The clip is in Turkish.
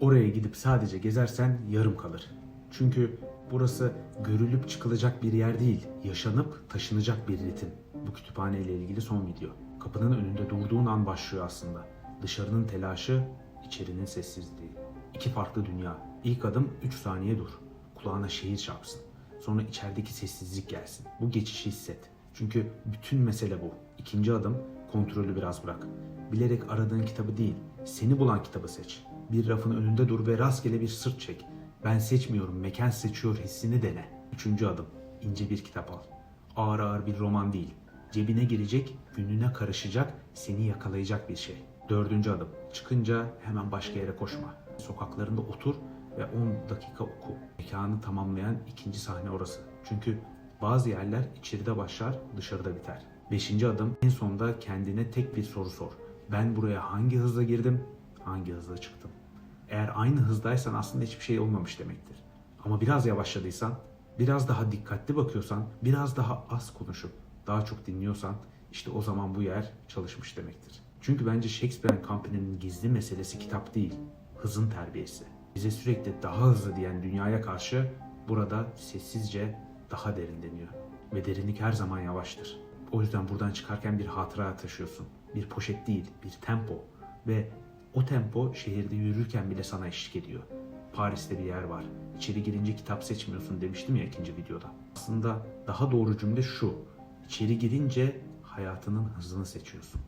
Oraya gidip sadece gezersen yarım kalır. Çünkü burası görülüp çıkılacak bir yer değil, yaşanıp taşınacak bir ritim. Bu kütüphane ile ilgili son video. Kapının önünde durduğun an başlıyor aslında. Dışarının telaşı, içerinin sessizliği. İki farklı dünya. İlk adım 3 saniye dur. Kulağına şehir çarpsın. Sonra içerideki sessizlik gelsin. Bu geçişi hisset. Çünkü bütün mesele bu. İkinci adım kontrolü biraz bırak. Bilerek aradığın kitabı değil, seni bulan kitabı seç. Bir rafın önünde dur ve rastgele bir sırt çek. Ben seçmiyorum, mekan seçiyor hissini dene. Üçüncü adım, ince bir kitap al. Ağır ağır bir roman değil. Cebine girecek, gününe karışacak, seni yakalayacak bir şey. Dördüncü adım, çıkınca hemen başka yere koşma. Sokaklarında otur ve 10 dakika oku. Mekanı tamamlayan ikinci sahne orası. Çünkü bazı yerler içeride başlar, dışarıda biter. Beşinci adım en sonda kendine tek bir soru sor. Ben buraya hangi hızla girdim, hangi hızla çıktım? Aynı hızdaysan aslında hiçbir şey olmamış demektir. Ama biraz yavaşladıysan, biraz daha dikkatli bakıyorsan, biraz daha az konuşup daha çok dinliyorsan işte o zaman bu yer çalışmış demektir. Çünkü bence Shakespeare Company'nin gizli meselesi kitap değil, hızın terbiyesi. Bize sürekli daha hızlı diyen dünyaya karşı burada sessizce daha derin deniyor. Ve derinlik her zaman yavaştır. O yüzden buradan çıkarken bir hatıra taşıyorsun. Bir poşet değil, bir tempo. Ve o tempo şehirde yürürken bile sana eşlik ediyor. Paris'te bir yer var. İçeri girince kitap seçmiyorsun demiştim ya ikinci videoda. Aslında daha doğru cümle şu. İçeri girince hayatının hızını seçiyorsun.